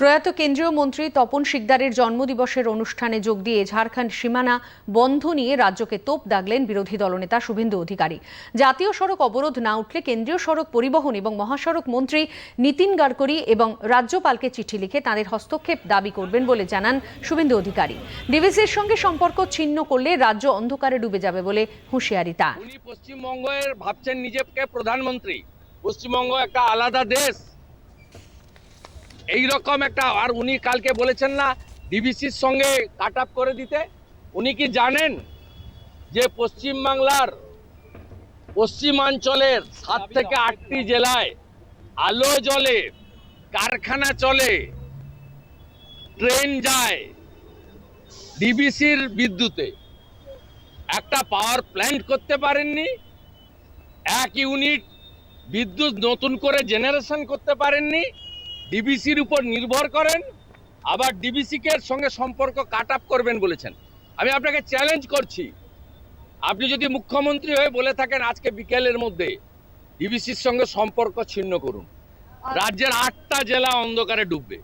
প্রয়াত কেন্দ্রীয় মন্ত্রী তপন শিকদারের জন্মদিবসের অনুষ্ঠানে যোগ দিয়ে ঝাড়খণ্ড সীমানা বন্ধ নিয়ে রাজ্যকে তোপ দাগলেন বিরোধী দলনেতা শুভেন্দু অধিকারী। জাতীয় সড়ক অবরোধ না উঠলে কেন্দ্রীয় সড়ক পরিবহন এবং মহাসড়ক মন্ত্রী নীতিন গাডকারি এবং রাজ্যপালকে চিঠি লিখে তাদের হস্তক্ষেপ দাবি করবেন বলে জানান শুভেন্দু অধিকারী। ডিভিসির সঙ্গে সম্পর্ক ছিন্ন করলে রাজ্য অন্ধকারে ডুবে যাবে বলে হুঁশিয়ারি তার। পশ্চিমবঙ্গের ভাবছেন নিজেকে প্রধানমন্ত্রী। পশ্চিমবঙ্গ একটা আলাদা দেশ। এই রকম একটা, আর উনি কালকে বলেছেন না ডিবিসির সঙ্গে কাট আপ করে দিতে। উনি কি জানেন যে পশ্চিমবাংলার পশ্চিমাঞ্চলের সাত থেকে আটটি জেলায় আলো জ্বলে, কারখানা চলে, ট্রেন যায় ডিবিসির বিদ্যুতে? একটা পাওয়ার প্ল্যান্ট করতে পারেননি, এক ইউনিট বিদ্যুৎ নতুন করে জেনারেশন করতে পারেননি ডিবিসির উপর নির্ভর করেন আবার ডিবিসিকে সঙ্গে সম্পর্ক কাট আপ করবেন বলেছেন। আমি আপনাকে চ্যালেঞ্জ করছি। আপনি যদি মুখ্যমন্ত্রী হয়ে বলে থাকেন আজকে বিকেলের মধ্যে ডিবিসির সঙ্গে সম্পর্ক ছিন্ন করুন। রাজ্যের আটটা জেলা অন্ধকারে ডুববে।